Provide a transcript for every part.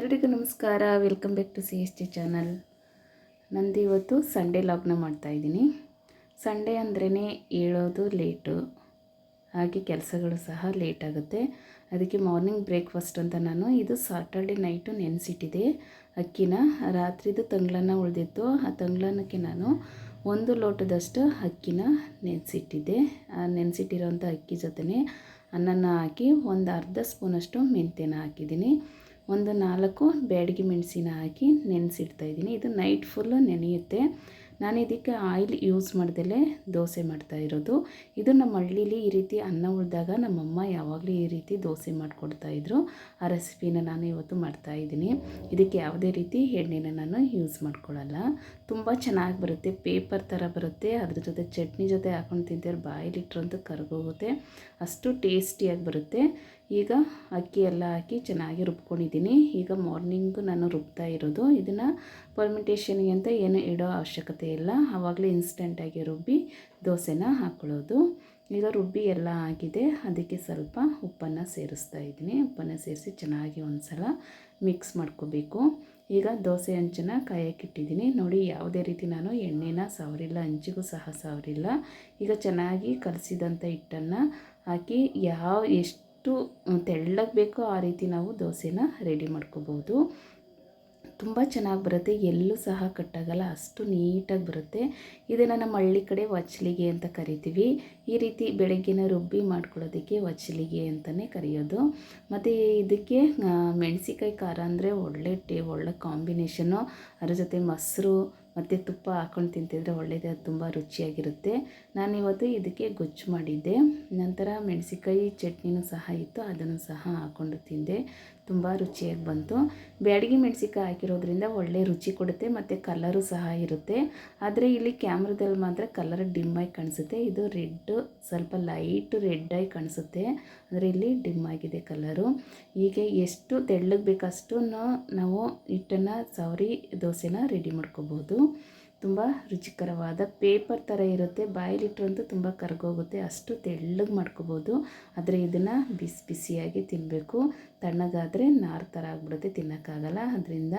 ಎಲ್ರಿಗೂ ನಮಸ್ಕಾರ. Welcome back to C S T channel ನಂದು ಇವತ್ತು ಸಂಡೇ ಲಾಗ್ನ ಮಾಡ್ತಾಯಿದ್ದೀನಿ ಸಂಡೇ ಅಂದ್ರೇ ಏಳೋದು ಲೇಟು ಹಾಗೆ ಕೆಲಸಗಳು ಸಹ ಲೇಟ್ ಆಗುತ್ತೆ. ಅದಕ್ಕೆ ಮಾರ್ನಿಂಗ್ ಬ್ರೇಕ್ಫಾಸ್ಟ್ ಅಂತ ನಾನು ಇದು ಸಾಟರ್ಡೆ ನೈಟು ನೆನೆಸಿಟ್ಟಿದೆ. ಅಕ್ಕಿನ ರಾತ್ರಿದು ತಂಗ್ಳನ್ನ ಉಳಿದಿತ್ತು. ಆ ತಂಗ್ಳನ್ನಕ್ಕೆ ನಾನು ಒಂದು ಲೋಟದಷ್ಟು ಅಕ್ಕಿನ ನೆನೆಸಿಟ್ಟಿದ್ದೆ. ಆ ನೆನೆಸಿಟ್ಟಿರೋಂಥ ಅಕ್ಕಿ ಜೊತೆನೇ ಅನ್ನನ ಹಾಕಿ ಒಂದು ಅರ್ಧ ಸ್ಪೂನಷ್ಟು ಮೆಂತ್ಯನ ಹಾಕಿದ್ದೀನಿ. ಒಂದು ನಾಲ್ಕು ಬ್ಯಾಡಗಿ ಮೆಣಸಿನ ಹಾಕಿ ನೆನೆಸಿಡ್ತಾಯಿದ್ದೀನಿ ಇದು ನೈಟ್ ಫುಲ್ಲು ನೆನೆಯುತ್ತೆ. ನಾನು ಇದಕ್ಕೆ ಆಯಿಲ್ ಯೂಸ್ ಮಾಡ್ದಲೇ ದೋಸೆ ಮಾಡ್ತಾ ಇರೋದು. ಇದು ನಮ್ಮ ಹಳ್ಳೀಲಿ ಈ ರೀತಿ ಅನ್ನ ಉಳಿದಾಗ ನಮ್ಮಮ್ಮ ಯಾವಾಗಲೂ ಈ ರೀತಿ ದೋಸೆ ಮಾಡಿಕೊಡ್ತಾಯಿದ್ರು ಆ ರೆಸಿಪಿನ ನಾನು ಇವತ್ತು ಮಾಡ್ತಾ ಇದ್ದೀನಿ. ಇದಕ್ಕೆ ಯಾವುದೇ ರೀತಿ ಎಣ್ಣೆನ ನಾನು ಯೂಸ್ ಮಾಡ್ಕೊಳ್ಳಲ್ಲ ತುಂಬ ಚೆನ್ನಾಗಿ ಬರುತ್ತೆ. ಪೇಪರ್ ಥರ ಬರುತ್ತೆ. ಅದ್ರ ಜೊತೆ ಚಟ್ನಿ ಜೊತೆ ಹಾಕೊಂಡು ತಿಂತಾರೆ ಬಾಯಿಲಿಟ್ರಂತೂ ಕರ್ಗೋಗುತ್ತೆ. ಅಷ್ಟು ಟೇಸ್ಟಿಯಾಗಿ ಬರುತ್ತೆ. ಈಗ ಅಕ್ಕಿ ಎಲ್ಲ ಹಾಕಿ ಚೆನ್ನಾಗಿ ರುಬ್ಕೊಂಡಿದ್ದೀನಿ. ಈಗ ಮಾರ್ನಿಂಗು ನಾನು ರುಬ್ತಾ ಇರೋದು. ಇದನ್ನು ಪರ್ಮಿಟೇಷನ್ಗೆ ಅಂತ ಏನು ಇಡೋ ಅವಶ್ಯಕತೆ ಇಲ್ಲ. ಆವಾಗಲೇ ಇನ್ಸ್ಟೆಂಟಾಗಿ ರುಬ್ಬಿ ದೋಸೆನ ಹಾಕ್ಕೊಳ್ಳೋದು ಈಗ ರುಬ್ಬಿ ಎಲ್ಲ ಆಗಿದೆ. ಅದಕ್ಕೆ ಸ್ವಲ್ಪ ಉಪ್ಪನ್ನು ಸೇರಿಸ್ತಾ ಇದ್ದೀನಿ. ಉಪ್ಪನ್ನು ಸೇರಿಸಿ ಚೆನ್ನಾಗಿ ಒಂದು ಸಲ ಮಿಕ್ಸ್ ಮಾಡ್ಕೋಬೇಕು. ಈಗ ದೋಸೆ ಹಂಚನ್ನ ಕಾಯಕ್ಕಿಟ್ಟಿದ್ದೀನಿ ನೋಡಿ, ಯಾವುದೇ ರೀತಿ ನಾನು ಎಣ್ಣೆನ ಸವರಿಲ್ಲ ಹಂಚಿಗೂ ಸಹ ಸವರಿಲ್ಲ. ಈಗ ಚೆನ್ನಾಗಿ ಕಲಸಿದಂಥ ಹಿಟ್ಟನ್ನು ಹಾಕಿ ಯಾವ ಎಷ್ಟು ತೆಳ್ಳಗೆ ಬೇಕೋ ಆ ರೀತಿ ನಾವು ದೋಸೆನ ರೆಡಿ ಮಾಡ್ಕೋಬೋದು. ತುಂಬ ಚೆನ್ನಾಗಿ ಬರುತ್ತೆ, ಎಲ್ಲೂ ಸಹ ಕಟ್ಟಾಗಲ್ಲ, ಅಷ್ಟು ನೀಟಾಗಿ ಬರುತ್ತೆ. ಇದನ್ನು ನಮ್ಮ ಹಳ್ಳಿ ಕಡೆ ವಚ್ಚಲಿಗೆ ಅಂತ ಕರಿತೀವಿ. ಈ ರೀತಿ ಬೆಳಗ್ಗಿನ ರುಬ್ಬಿ ಮಾಡ್ಕೊಳ್ಳೋದಕ್ಕೆ ವಚ್ಚಲಿಗೆ ಅಂತಲೇ ಕರೆಯೋದು. ಮತ್ತು ಇದಕ್ಕೆ ಮೆಣಸಿಕಾಯಿ ಖಾರ ಅಂದರೆ ಒಳ್ಳೆ ಟೇ, ಒಳ್ಳೆ ಕಾಂಬಿನೇಷನ್ನು ಅದರ ಜೊತೆ ಮೊಸರು ಮತ್ತು ತುಪ್ಪ ಹಾಕ್ಕೊಂಡು ತಿಂತಿದ್ರೆ ಒಳ್ಳೆಯದು ತುಂಬ ರುಚಿಯಾಗಿರುತ್ತೆ. ನಾನಿವತ್ತು ಇದಕ್ಕೆ ಗೊಜ್ಜು ಮಾಡಿದ್ದೆ. ನಂತರ ಮೆಣಸಿಕಾಯಿ ಚಟ್ನಿನೂ ಸಹ ಇತ್ತು, ಅದನ್ನು ಸಹ ಹಾಕ್ಕೊಂಡು ತಿಂದೆ. ತುಂಬ ರುಚಿಯಾಗಿ ಬಂತು. ಬ್ಯಾಡಗಿ ಮೆಣಸಿಕಾಯಿ ಹಾಕಿರೋದ್ರಿಂದ ಒಳ್ಳೆ ರುಚಿ ಕೊಡುತ್ತೆ ಮತ್ತು ಕಲರು ಸಹ ಇರುತ್ತೆ. ಆದರೆ ಇಲ್ಲಿ ಕ್ಯಾಮ್ರಾದಲ್ಲಿ ಮಾತ್ರ ಕಲರ್ ಡಿಮ್ಮಾಗಿ ಕಾಣಿಸುತ್ತೆ. ಇದು ರೆಡ್, ಸ್ವಲ್ಪ ಲೈಟ್ ರೆಡ್ ಆಗಿ ಕಾಣಿಸುತ್ತೆ. ಅಂದರೆ ಇಲ್ಲಿ ಡಿಮ್ ಆಗಿದೆ ಕಲರು ಹೀಗೆ ಎಷ್ಟು ತೆಳ್ಳಗೆ ಬೇಕಷ್ಟು ನಾವು ಹಿಟ್ಟನ್ನು, ಸವರಿ, ದೋಸೆನ ರೆಡಿ ಮಾಡ್ಕೋಬೋದು. ತುಂಬ ರುಚಿಕರವಾದ ಪೇಪರ್ ಥರ ಇರುತ್ತೆ. ಬಾಯಲ್ಲಿಟ್ಟರಂತೂ ತುಂಬ ಕರ್ಗೋಗುತ್ತೆ. ಅಷ್ಟು ತೆಳ್ಳಗೆ ಮಾಡ್ಕೋಬೋದು. ಆದರೆ ಇದನ್ನು ಬಿಸಿ ಬಿಸಿಯಾಗಿ ತಿನ್ನಬೇಕು ತಣ್ಣಗಾದರೆ ನಾರು ಥರ ಆಗಿಬಿಡುತ್ತೆ, ತಿನ್ನೋಕ್ಕಾಗಲ್ಲ. ಅದರಿಂದ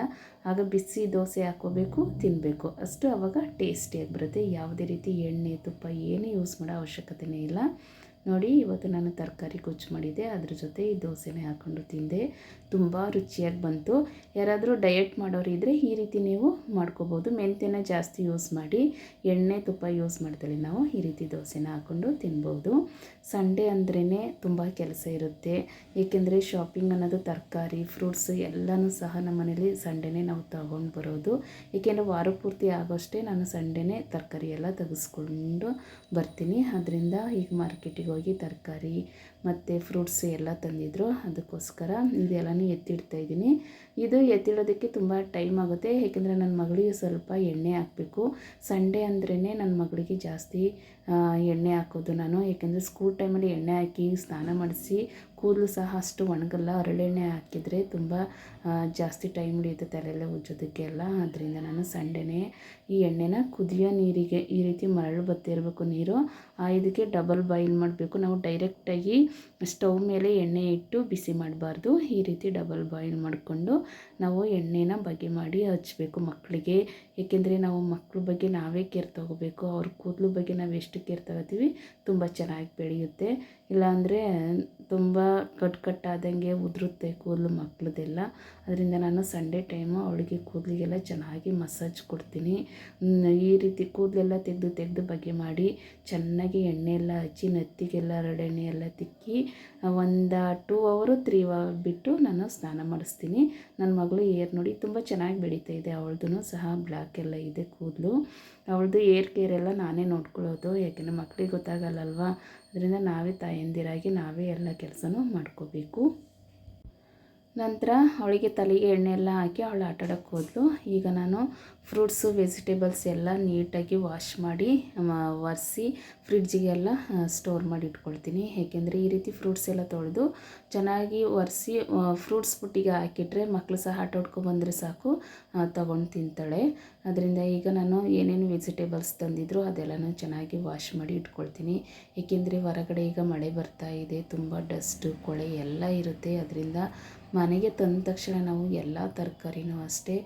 ಆಗ ಬಿಸಿ ದೋಸೆ ಹಾಕ್ಕೋಬೇಕು ತಿನ್ನಬೇಕು ಅಷ್ಟು ಆವಾಗ ಟೇಸ್ಟಿಯಾಗಿ ಬರುತ್ತೆ ಯಾವುದೇ ರೀತಿ ಎಣ್ಣೆ, ತುಪ್ಪ ಏನೂ ಯೂಸ್ ಮಾಡೋ ಅವಶ್ಯಕತೆಯೇ ಇಲ್ಲ. ನೋಡಿ, ಇವತ್ತು ನಾನು ತರಕಾರಿ ಗೊಜ್ಜು ಮಾಡಿದ್ದೆ. ಅದ್ರ ಜೊತೆ ಈ ದೋಸೆನೇ ಹಾಕ್ಕೊಂಡು ತಿಂದೆ. ತುಂಬ ರುಚಿಯಾಗಿ ಬಂತು. ಯಾರಾದರೂ ಡಯಟ್ ಮಾಡೋರು ಇದ್ದರೆ ಈ ರೀತಿ ನೀವು ಮಾಡ್ಕೋಬೋದು. ಮೆಂತ್ಯನ ಜಾಸ್ತಿ ಯೂಸ್ ಮಾಡಿ, ಎಣ್ಣೆ ತುಪ್ಪ ಯೂಸ್ ಮಾಡ್ತೇವೆ ನಾವು ಈ ರೀತಿ ದೋಸೆನ ಹಾಕ್ಕೊಂಡು ತಿನ್ಬೋದು. ಸಂಡೇ ಅಂದ್ರೇ ತುಂಬ ಕೆಲಸ ಇರುತ್ತೆ. ಏಕೆಂದರೆ ಶಾಪಿಂಗ್ ಅನ್ನೋದು ತರಕಾರಿ ಫ್ರೂಟ್ಸ್ ಎಲ್ಲನೂ ಸಹ ನಮ್ಮ ಮನೇಲಿ ಸಂಡೇನೇ ನಾವು ತಗೊಂಡು ಬರೋದು. ಏಕೆಂದರೆ ವಾರ ಪೂರ್ತಿ ಆಗೋಷ್ಟೇ ನಾನು ಸಂಡೇನೇ ತರಕಾರಿ ಎಲ್ಲ ತೆಗೆಸ್ಕೊಂಡು ಬರ್ತೀನಿ. ಅದರಿಂದ ಈಗ ಮಾರ್ಕೆಟಿಗೆ ಹೋಗಿ ತರಕಾರಿ ಮತ್ತು ಫ್ರೂಟ್ಸ್ ಎಲ್ಲ ತಂದಿದ್ರು. ಅದಕ್ಕೋಸ್ಕರ ಇದೆಲ್ಲನೂ ಎತ್ತಿಡ್ತಾ ಇದ್ದೀನಿ. ಇದು ಎತ್ತಿಡೋದಕ್ಕೆ ತುಂಬ ಟೈಮ್ ಆಗುತ್ತೆ. ಏಕೆಂದರೆ ನನ್ನ ಮಗಳಿಗೆ ಸ್ವಲ್ಪ ಎಣ್ಣೆ ಹಾಕಬೇಕು. ಸಂಡೇ ಅಂದ್ರೇ ನನ್ನ ಮಗಳಿಗೆ ಜಾಸ್ತಿ ಎಣ್ಣೆ ಹಾಕೋದು ನಾನು. ಏಕೆಂದರೆ ಸ್ಕೂಲ್ ಟೈಮಲ್ಲಿ ಎಣ್ಣೆ ಹಾಕಿ ಸ್ನಾನ ಮಾಡಿಸಿ ಕೂದಲು ಸಹ ಅಷ್ಟು ಒಣಗಲ್ಲ. ಹರಳೆಣ್ಣೆ ಹಾಕಿದರೆ ತುಂಬ ಜಾಸ್ತಿ ಟೈಮ್ ಹಿಡಿಯುತ್ತೆ ತಲೆಯೆಲ್ಲ ಉಜ್ಜೋದಕ್ಕೆಲ್ಲ ಅದರಿಂದ ನಾನು ಸಂಡೆನೇ ಈ ಎಣ್ಣೆನ ಕುದಿಯೋ ನೀರಿಗೆ ಈ ರೀತಿ ಮರಳು ಬತ್ತಿರಬೇಕು ನೀರು. ಇದಕ್ಕೆ ಡಬಲ್ ಬಾಯ್ಲ್ ಮಾಡಬೇಕು. ನಾವು ಡೈರೆಕ್ಟಾಗಿ ಸ್ಟವ್ ಮೇಲೆ ಎಣ್ಣೆ ಇಟ್ಟು ಬಿಸಿ ಮಾಡಬಾರ್ದು. ಈ ರೀತಿ ಡಬಲ್ ಬಾಯ್ಲ್ ಮಾಡಿಕೊಂಡು ನಾವು ಎಣ್ಣೆನ ಬಗೆ ಮಾಡಿ ಹಚ್ಚಬೇಕು ಮಕ್ಕಳಿಗೆ. ಏಕೆಂದರೆ ನಾವು ಮಕ್ಕಳ ಬಗ್ಗೆ ನಾವೇ ಕೇರ್ ತೊಗೋಬೇಕು. ಅವ್ರ ಕೂದಲು ಬಗ್ಗೆ ನಾವು ಎಷ್ಟು ಕೇರ್ ತಗೋತೀವಿ ತುಂಬ ಚೆನ್ನಾಗಿ ಬೆಳೆಯುತ್ತೆ. ಇಲ್ಲಾಂದರೆ ತುಂಬ ಕಟ್ ಕಟ್ಟಾದಂಗೆ ಉದುರುತ್ತೆ ಕೂದಲು ಮಕ್ಕಳದೆಲ್ಲ ಅದರಿಂದ ನಾನು ಸಂಡೇ ಟೈಮು ಅವಳಿಗೆ ಕೂದಲಿಗೆಲ್ಲ ಚೆನ್ನಾಗಿ ಮಸಾಜ್ ಕೊಡ್ತೀನಿ. ಈ ರೀತಿ ಕೂದಲೆಲ್ಲ ತೆಗೆದು ತೆಗೆದು ಬಗೆ ಮಾಡಿ ಚೆನ್ನಾಗಿ ಎಣ್ಣೆ ಎಲ್ಲ ಹಚ್ಚಿ, ನೆತ್ತಿಗೆಲ್ಲ ಹರಳೆಣ್ಣೆ ಎಲ್ಲ ತಿಕ್ಕಿ, ಒಂದು ಟೂ ಅವರು ತ್ರೀ ಅವರ್ ಬಿಟ್ಟು ನಾನು ಸ್ನಾನ ಮಾಡಿಸ್ತೀನಿ. ನನ್ನ ಮಗಳು ಏರ್ ನೋಡಿ ತುಂಬ ಚೆನ್ನಾಗಿ ಬೆಳೀತಾ ಇದೆ. ಅವಳದು ಸಹ ಬ್ಲ್ಯಾಕ್ ಎಲ್ಲ ಇದೆ ಕೂದಲು. ಅವಳದು ಏರ್ ಕೇರ್ ಎಲ್ಲ ನಾನೇ ನೋಡ್ಕೊಳ್ಳೋದು. ಯಾಕೆಂದರೆ ಮಕ್ಕಳಿಗೆ ಗೊತ್ತಾಗಲ್ಲಲ್ವಾ? ಅದರಿಂದ ನಾವೇ ತಾಯಂದಿರಾಗಿ ನಾವೇ ಎಲ್ಲ ಕೆಲಸನೂ ಮಾಡ್ಕೋಬೇಕು. ನಂತರ ಅವಳಿಗೆ ತಲೆಗೆ ಎಣ್ಣೆ ಎಲ್ಲ ಹಾಕಿ ಅವಳು ಆಟಾಡೋಕ್ಕೆ ಹೋದ್ಲು. ಈಗ ನಾನು ಫ್ರೂಟ್ಸು ವೆಜಿಟೇಬಲ್ಸ್ ಎಲ್ಲ ನೀಟಾಗಿ ವಾಶ್ ಮಾಡಿ ಒರೆಸಿ ಫ್ರಿಡ್ಜಿಗೆಲ್ಲ ಸ್ಟೋರ್ ಮಾಡಿ ಇಟ್ಕೊಳ್ತೀನಿ. ಏಕೆಂದರೆ ಈ ರೀತಿ ಫ್ರೂಟ್ಸ್ ಎಲ್ಲ ತೊಳೆದು ಚೆನ್ನಾಗಿ ಒರೆಸಿ ಫ್ರೂಟ್ಸ್ ಬುಟ್ಟಿಗೆ ಹಾಕಿಟ್ರೆ ಮಕ್ಕಳು ಸಹ ಆಟ ಬಂದರೆ ಸಾಕು. ತೊಗೊಂಡು ತಿಂತಾಳೆ. ಅದರಿಂದ ಈಗ ನಾನು ಏನೇನು ವೆಜಿಟೇಬಲ್ಸ್ ತಂದಿದ್ರು ಅದೆಲ್ಲನೂ ಚೆನ್ನಾಗಿ ವಾಶ್ ಮಾಡಿ ಇಟ್ಕೊಳ್ತೀನಿ. ಏಕೆಂದರೆ ಹೊರಗಡೆ ಈಗ ಮಳೆ ಬರ್ತಾ ಇದೆ, ತುಂಬ ಡಸ್ಟು ಕೊಳೆ ಎಲ್ಲ ಇರುತ್ತೆ. ಅದರಿಂದ ಮನೆಗೆ ತಂದ ತಕ್ಷಣ ನಾವು ಎಲ್ಲ ತರಕಾರಿನೂ ಅಷ್ಟೇ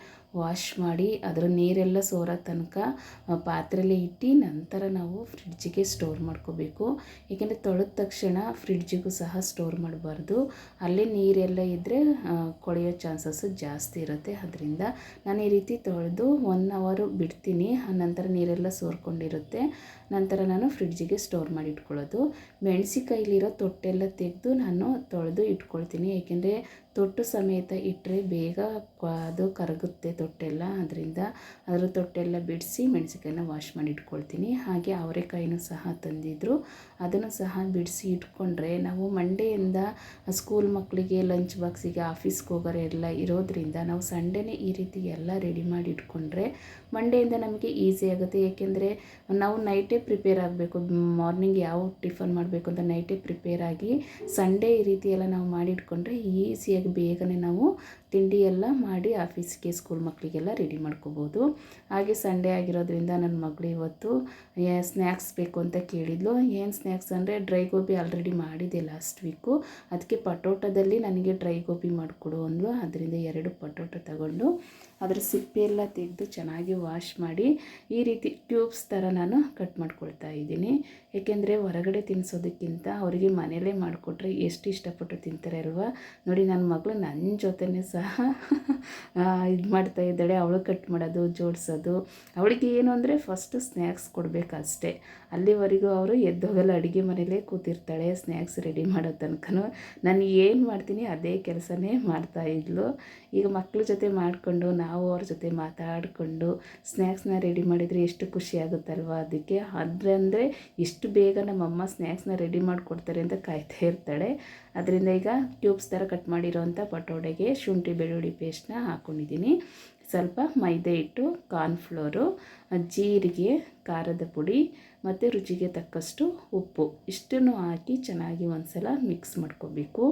ವಾಶ್ ಮಾಡಿ ಅದರ ನೀರೆಲ್ಲ ಸೋರೋ ತನಕ ಪಾತ್ರೆಯಲ್ಲಿ ಇಟ್ಟು ನಂತರ ನಾವು ಫ್ರಿಡ್ಜಿಗೆ ಸ್ಟೋರ್ ಮಾಡ್ಕೋಬೇಕು. ಏಕೆಂದರೆ ತೊಳೆದ ತಕ್ಷಣ ಫ್ರಿಡ್ಜಿಗೂ ಸಹ ಸ್ಟೋರ್ ಮಾಡಬಾರ್ದು. ಅಲ್ಲಿ ನೀರೆಲ್ಲ ಇದ್ದರೆ ಕೊಳೆಯೋ ಚಾನ್ಸಸ್ಸು ಜಾಸ್ತಿ ಇರುತ್ತೆ. ಅದರಿಂದ ನಾನು ಈ ರೀತಿ ತೊಳೆದು ಒನ್ ಅವರು ಬಿಡ್ತೀನಿ. ನಂತರ ನೀರೆಲ್ಲ ಸೋರ್ಕೊಂಡಿರುತ್ತೆ. ನಂತರ ನಾನು ಫ್ರಿಡ್ಜಿಗೆ ಸ್ಟೋರ್ ಮಾಡಿ ಇಟ್ಕೊಳ್ಳೋದು. ಮೆಣಸಿಕಾಯಿಲಿರೋ ತೊಟ್ಟೆಲ್ಲ ತೆಗೆದು ನಾನು ತೊಳೆದು ಇಟ್ಕೊಳ್ತೀನಿ. ಏಕೆಂದರೆ ತೊಟ್ಟು ಸಮೇತ ಇಟ್ಟರೆ ಬೇಗ ಅದು ಕರಗುತ್ತೆ ತೊಟ್ಟೆಲ್ಲ, ಅದರಿಂದ ಅದರ ತೊಟ್ಟೆಲ್ಲ ಬಿಡಿಸಿ ಮೆಣಸಿಕಾಯಿನ ವಾಶ್ ಮಾಡಿ ಇಟ್ಕೊಳ್ತೀನಿ. ಹಾಗೆ ಅವರೆಕಾಯಿನೂ ಸಹ ತಂದಿದ್ದರು ಅದನ್ನು ಸಹ ಬಿಡಿಸಿ ಇಟ್ಕೊಂಡ್ರೆ ನಾವು ಮಂಡೆಯಿಂದ ಸ್ಕೂಲ್ ಮಕ್ಕಳಿಗೆ ಲಂಚ್ ಬಾಕ್ಸಿಗೆ ಆಫೀಸ್ಗೆ ಹೋಗೋರೆ ಎಲ್ಲ ಇರೋದ್ರಿಂದ ನಾವು ಸಂಡೇನೇ ಈ ರೀತಿ ಎಲ್ಲ ರೆಡಿ ಮಾಡಿ ಇಟ್ಕೊಂಡ್ರೆ ಮಂಡೆಯಿಂದ ನಮಗೆ ಈಸಿ ಆಗುತ್ತೆ. ಏಕೆಂದರೆ ನಾವು ನೈಟೇ ಪ್ರಿಪೇರ್ ಆಗಬೇಕು. ಮಾರ್ನಿಂಗ್ ಯಾವ ಟಿಫನ್ ಮಾಡಬೇಕು ಅಂತ ನೈಟೇ ಪ್ರಿಪೇರ್ ಆಗಿ ಸಂಡೇ ಈ ರೀತಿ ಎಲ್ಲ ನಾವು ಮಾಡಿ ಇಟ್ಕೊಂಡ್ರೆ ಈಸಿಯಾಗಿ ಬೇಗನೆ ನಾವು ತಿಂಡಿ ಎಲ್ಲ ಮಾಡಿ ಆಫೀಸ್ಗೆ ಸ್ಕೂಲ್ ಮಕ್ಕಳಿಗೆಲ್ಲ ರೆಡಿ ಮಾಡ್ಕೋಬೋದು. ಹಾಗೆ ಸಂಡೇ ಆಗಿರೋದ್ರಿಂದ ನನ್ನ ಮಗಳು ಇವತ್ತು ಸ್ನ್ಯಾಕ್ಸ್ ಬೇಕು ಅಂತ ಕೇಳಿದ್ಲು. ಏನು ಸ್ನ್ಯಾಕ್ಸ್ ಅಂದರೆ ಡ್ರೈ ಗೋಬಿ ಆಲ್ರೆಡಿ ಮಾಡಿದೆ ಲಾಸ್ಟ್ ವೀಕು ಅದಕ್ಕೆ ಪಟೋಟದಲ್ಲಿ ನನಗೆ ಡ್ರೈ ಗೋಬಿ ಮಾಡಿಕೊಡು ಅಂದ್ಲು. ಅದರಿಂದ ಎರಡು ಪಟೋಟ ತಗೊಂಡು ಅದರ ಸಿಪ್ಪೆಯೆಲ್ಲ ತೆಗೆದು ಚೆನ್ನಾಗಿ ವಾಶ್ ಮಾಡಿ ಈ ರೀತಿ ಟ್ಯೂಬ್ಸ್ ಥರ ನಾನು ಕಟ್ ಮಾಡ್ಕೊಳ್ತಾ ಇದ್ದೀನಿ. ಏಕೆಂದರೆ ಹೊರಗಡೆ ತಿನ್ನಿಸೋದಕ್ಕಿಂತ ಅವರಿಗೆ ಮನೆಯಲ್ಲೇ ಮಾಡಿಕೊಟ್ರೆ ಎಷ್ಟು ಇಷ್ಟಪಟ್ಟು ತಿಂತಾರೆ ಅಲ್ವಾ? ನೋಡಿ, ನನ್ನ ಮಗಳು ನನ್ನ ಜೊತೆನೇ ಸಹ ಇದು ಮಾಡ್ತಾ ಇದ್ದಾಳೆ. ಅವಳು ಕಟ್ ಮಾಡೋದು, ಜೋಡಿಸೋದು. ಅವಳಿಗೆ ಏನು ಅಂದರೆ ಫಸ್ಟು ಸ್ನ್ಯಾಕ್ಸ್ ಕೊಡಬೇಕಷ್ಟೇ ಅಲ್ಲಿವರೆಗೂ ಅವರು ಎದ್ದೋಗಲ್ಲ ಅಡುಗೆ ಮನೇಲೇ ಕೂತಿರ್ತಾಳೆ ಸ್ನ್ಯಾಕ್ಸ್ ರೆಡಿ ಮಾಡೋ ತನಕ ನಾನು ಏನು ಮಾಡ್ತೀನಿ, ಅದೇ ಕೆಲಸನೇ ಮಾಡ್ತಾ ಇದ್ಲು. ಈಗ ಮಕ್ಕಳ ಜೊತೆ ಮಾಡಿಕೊಂಡು ನಾವು ಅವ್ರ ಜೊತೆ ಮಾತಾಡಿಕೊಂಡು ಸ್ನ್ಯಾಕ್ಸ್ನ ರೆಡಿ ಮಾಡಿದರೆ ಎಷ್ಟು ಖುಷಿ ಆಗುತ್ತಲ್ವ ಅದಕ್ಕೆ ಆದರೆ ಅಂದರೆ ಎಷ್ಟು ಬೇಗ ನಮ್ಮಮ್ಮ ಸ್ನ್ಯಾಕ್ಸ್ನ ರೆಡಿ ಮಾಡಿಕೊಡ್ತಾರೆ ಅಂತ ಕಾಯ್ತಾ ಇರ್ತಾಳೆ. ಅದರಿಂದ ಈಗ ಟ್ಯೂಬ್ಸ್ ಥರ ಕಟ್ ಮಾಡಿರೋವಂಥ ಪಟೋಡೆಗೆ ಶುಂಠಿ, ಬೆಳ್ಳುಳ್ಳಿ ಪೇಸ್ಟ್ನ ಹಾಕ್ಕೊಂಡಿದ್ದೀನಿ ಸ್ವಲ್ಪ ಮೈದೆ ಹಿಟ್ಟು, ಕಾರ್ನ್ಫ್ಲೋರು, ಜೀರಿಗೆ, ಖಾರದ ಪುಡಿ ಮತ್ತು ರುಚಿಗೆ ತಕ್ಕಷ್ಟು ಉಪ್ಪು. ಇಷ್ಟನ್ನು ಹಾಕಿ ಚೆನ್ನಾಗಿ ಒಂದು ಸಲ ಮಿಕ್ಸ್ ಮಾಡ್ಕೋಬೇಕು.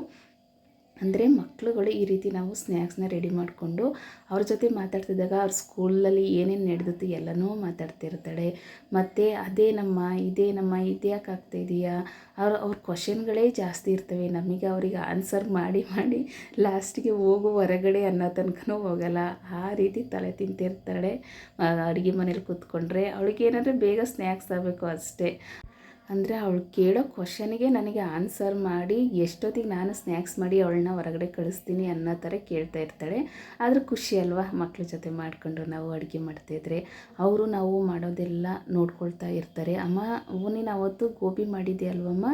ಅಂದರೆ ಮಕ್ಕಳುಗಳು ಈ ರೀತಿ ನಾವು ಸ್ನ್ಯಾಕ್ಸ್ನ ರೆಡಿ ಮಾಡಿಕೊಂಡು ಅವ್ರ ಜೊತೆ ಮಾತಾಡ್ತಿದ್ದಾಗ ಅವ್ರ ಸ್ಕೂಲಲ್ಲಿ ಏನೇನು ನಡೆದಿತ್ತು ಎಲ್ಲನೂ ಮಾತಾಡ್ತಿರ್ತಾಳೆ. ಮತ್ತು ಅದೇ ನಮ್ಮ, ಇದೇ ನಮ್ಮ, ಇದು ಯಾಕೆ ಆಗ್ತಾಯಿದೆಯಾ ಅವ್ರ ಅವ್ರ ಕ್ವಶನ್ಗಳೇ ಜಾಸ್ತಿ ಇರ್ತವೆ. ನಮಗೆ ಅವ್ರಿಗೆ ಆನ್ಸರ್ ಮಾಡಿ ಮಾಡಿ ಲಾಸ್ಟಿಗೆ ಹೋಗು ಹೊರಗಡೆ ಅನ್ನೋ ತನಕನೂ ಹೋಗಲ್ಲ. ಆ ರೀತಿ ತಲೆ ತಿಂತಿರ್ತಾಳೆ. ಅಡುಗೆ ಮನೇಲಿ ಕೂತ್ಕೊಂಡ್ರೆ ಅವಳಿಗೆ ಏನಾದರೂ ಬೇಗ ಸ್ನ್ಯಾಕ್ಸ್ ಆಗಬೇಕು ಅಷ್ಟೇ. ಅಂದರೆ ಅವಳು ಕೇಳೋ ಕ್ವಶನಿಗೆ ನನಗೆ ಆನ್ಸರ್ ಮಾಡಿ, ಎಷ್ಟೊತ್ತಿಗೆ ನಾನು ಸ್ನ್ಯಾಕ್ಸ್ ಮಾಡಿ ಅವಳನ್ನ ಹೊರಗಡೆ ಕಳಿಸ್ತೀನಿ ಅನ್ನೋ ಥರ ಕೇಳ್ತಾ ಇರ್ತಾಳೆ. ಆದರೂ ಖುಷಿ ಅಲ್ವಾ? ಮಕ್ಳ ಜೊತೆ ಮಾಡಿಕೊಂಡು ನಾವು ಅಡುಗೆ ಮಾಡ್ತಾಯಿದ್ರೆ ಅವರು ನಾವು ಮಾಡೋದೆಲ್ಲ ನೋಡ್ಕೊಳ್ತಾ ಇರ್ತಾರೆ. ಅಮ್ಮ ನೀನು ಅವತ್ತು ಗೋಬಿ ಮಾಡಿದ್ದೆ ಅಲ್ವಮ್ಮ?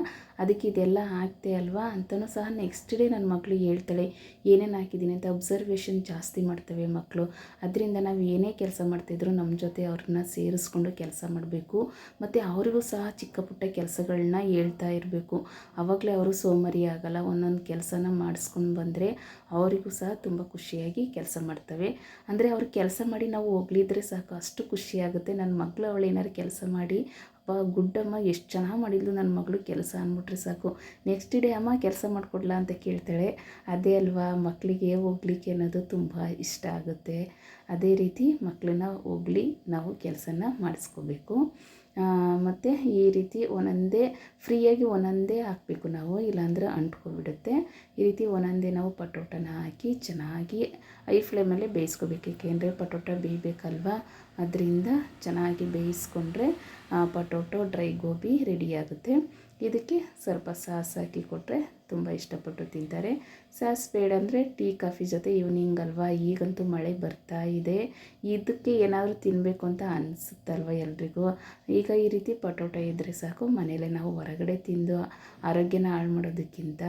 ಅದಕ್ಕೆ ಇದೆಲ್ಲ ಹಾಕ್ತೆ ಅಲ್ವಾ? ಅಂತಲೂ ಸಹ ನೆಕ್ಸ್ಟ್ ಡೇ ನನ್ನ ಮಕ್ಕಳು ಹೇಳ್ತಾಳೆ. ಏನೇನು ಹಾಕಿದ್ದೀನಿ ಅಂತ ಅಬ್ಸರ್ವೇಷನ್ ಜಾಸ್ತಿ ಮಾಡ್ತವೆ ಮಕ್ಕಳು ಅದರಿಂದ ನಾವು ಏನೇ ಕೆಲಸ ಮಾಡ್ತಿದ್ರು ನಮ್ಮ ಜೊತೆ ಅವ್ರನ್ನ ಸೇರಿಸ್ಕೊಂಡು ಕೆಲಸ ಮಾಡಬೇಕು. ಮತ್ತು ಅವರಿಗೂ ಸಹ ಚಿಕ್ಕ ಪುಟ್ಟ ಕೆಲಸಗಳನ್ನ ಹೇಳ್ತಾ ಇರಬೇಕು. ಆವಾಗಲೇ ಅವರು ಸೋಮಾರಿ ಆಗಲ್ಲ ಒಂದೊಂದು ಕೆಲಸನ ಮಾಡಿಸ್ಕೊಂಡು ಬಂದರೆ ಅವರಿಗೂ ಸಹ ತುಂಬ ಖುಷಿಯಾಗಿ ಕೆಲಸ ಮಾಡ್ತವೆ. ಅಂದರೆ ಅವ್ರು ಕೆಲಸ ಮಾಡಿ ನಾವು ಹೋಗ್ಲಿದ್ರೆ ಸಾಕು, ಅಷ್ಟು ಖುಷಿಯಾಗುತ್ತೆ ನನ್ನ ಮಗಳು ಅವಳು ಏನಾರು ಕೆಲಸ ಮಾಡಿ ಅಪ್ಪ ಗುಡ್ಡಮ್ಮ, ಎಷ್ಟು ಚೆನ್ನಾಗಿ ಮಾಡಿದ್ಲು ನನ್ನ ಮಗಳು ಕೆಲಸ, ಅಂದ್ಬಿಟ್ರೆ ಸಾಕು. ನೆಕ್ಸ್ಟ್ ಡೇ ಅಮ್ಮ, ಕೆಲಸ ಮಾಡಿಕೊಡ್ಲಾ? ಅಂತ ಕೇಳ್ತಾಳೆ. ಅದೇ ಅಲ್ವಾ ಮಕ್ಕಳಿಗೆ ಹೋಗ್ಲಿಕ್ಕೆ ಅನ್ನೋದು ತುಂಬ ಇಷ್ಟ ಆಗುತ್ತೆ. ಅದೇ ರೀತಿ ಮಕ್ಕಳನ್ನ ಹೋಗ್ಲಿ, ನಾವು ಕೆಲಸನ ಮಾಡಿಸ್ಕೋಬೇಕು. ಮತ್ತು ಈ ರೀತಿ ಒಂದೊಂದೇ ಫ್ರೀಯಾಗಿ ಒಂದೊಂದೇ ಹಾಕಬೇಕು ನಾವು, ಇಲ್ಲಾಂದ್ರೆ ಅಂಟ್ಕೊಬಿಡುತ್ತೆ. ಈ ರೀತಿ ಒಂದೊಂದೇ ನಾವು ಪಟೋಟನ ಹಾಕಿ ಚೆನ್ನಾಗಿ ಐ ಫ್ಲೇಮಲ್ಲಿ ಬೇಯಿಸ್ಕೋಬೇಕು. ಏಕೆಂದರೆ ಪಟೋಟ ಬೇಯಬೇಕಲ್ವ? ಅದರಿಂದ ಚೆನ್ನಾಗಿ ಬೇಯಿಸ್ಕೊಂಡ್ರೆ ಪಟೋಟೊ ಡ್ರೈ ಗೋಬಿ ರೆಡಿಯಾಗುತ್ತೆ ಇದಕ್ಕೆ ಸ್ವಲ್ಪ ಸಾಸ್ ಹಾಕಿ ಕೊಟ್ಟರೆ ತುಂಬ ಇಷ್ಟಪಟ್ಟು ತಿಂತಾರೆ. ಸಾಸ್ ಬೇಡ ಅಂದರೆ ಟೀ, ಕಾಫಿ ಜೊತೆ ಈವ್ನಿಂಗ್ ಅಲ್ವಾ? ಈಗಂತೂ ಮಳೆ ಬರ್ತಾ ಇದೆ. ಇದಕ್ಕೆ ಏನಾದರೂ ತಿನ್ನಬೇಕು ಅಂತ ಅನಿಸುತ್ತಲ್ವ ಎಲ್ರಿಗೂ? ಈಗ ಈ ರೀತಿ ಪಟೋಟ ಇದ್ದರೆ ಸಾಕು. ಮನೆಯಲ್ಲೇ ನಾವು ಹೊರಗಡೆ ತಿಂದು ಆರೋಗ್ಯನ ಹಾಳು ಮಾಡೋದಕ್ಕಿಂತ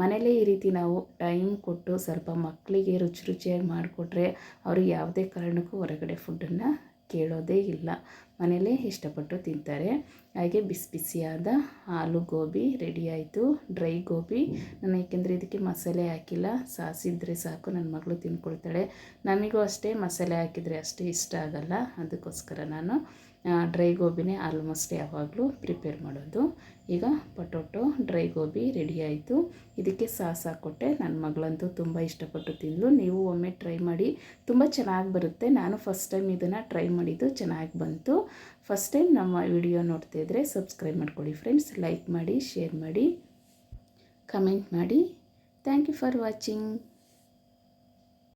ಮನೇಲೇ ಈ ರೀತಿ ನಾವು ಟೈಮ್ ಕೊಟ್ಟು ಸ್ವಲ್ಪ ಮಕ್ಕಳಿಗೆ ರುಚಿ ರುಚಿಯಾಗಿ ಮಾಡಿಕೊಟ್ರೆ ಅವರು ಯಾವುದೇ ಕಾರಣಕ್ಕೂ ಹೊರಗಡೆ ಫುಡ್ಡನ್ನು ಕೇಳೋದೇ ಇಲ್ಲ. ಮನೇಲೇ ಇಷ್ಟಪಟ್ಟು ತಿಂತಾರೆ. ಹಾಗೆ ಬಿಸಿ ಬಿಸಿಯಾದ ಆಲೂ ಗೋಬಿ ರೆಡಿ ಆಯಿತು. ಡ್ರೈ ಗೋಬಿ. ನಾನು ಏಕೆಂದರೆ ಇದಕ್ಕೆ ಮಸಾಲೆ ಹಾಕಿಲ್ಲ. ಸಾಸಿದ್ರೆ ಸಾಕು. ನನ್ನ ಮಗಳು ತಿಂದ್ಕೊಳ್ತಾಳೆ ನನಗೂ ಅಷ್ಟೇ ಮಸಾಲೆ ಹಾಕಿದರೆ ಅಷ್ಟೇ ಇಷ್ಟ ಆಗಲ್ಲ. ಅದಕ್ಕೋಸ್ಕರ ನಾನು ಡ್ರೈ ಗೋಬಿನೇ ಆಲ್ಮೋಸ್ಟ್ ಯಾವಾಗಲೂ ಪ್ರಿಪೇರ್ ಮಾಡೋದು. ಈಗ ಪೊಟೊಟೊ ಡ್ರೈ ಗೋಬಿ ರೆಡಿ ಆಯಿತು. ಇದಕ್ಕೆ ಸಾಸ್ ಹಾಕ್ಕೊಟ್ಟೆ. ನನ್ನ ಮಗಳಂತೂ ತುಂಬ ಇಷ್ಟಪಟ್ಟು ತಿಂದಳು ನೀವು ಒಮ್ಮೆ ಟ್ರೈ ಮಾಡಿ, ತುಂಬ ಚೆನ್ನಾಗಿ ಬರುತ್ತೆ. ನಾನು ಫಸ್ಟ್ ಟೈಮ್ ಇದನ್ನು ಟ್ರೈ ಮಾಡಿದ್ದು ಚೆನ್ನಾಗಿ ಬಂತು. ಫಸ್ಟ್ ಟೈಮ್ ನಮ್ಮ ವಿಡಿಯೋ ನೋಡ್ತಾ ಇದ್ದರೆ ಸಬ್ಸ್ಕ್ರೈಬ್ ಮಾಡ್ಕೊಳ್ಳಿ ಫ್ರೆಂಡ್ಸ್ ಲೈಕ್ ಮಾಡಿ ಶೇರ್ ಮಾಡಿ ಕಮೆಂಟ್ ಮಾಡಿ. Thank you for watching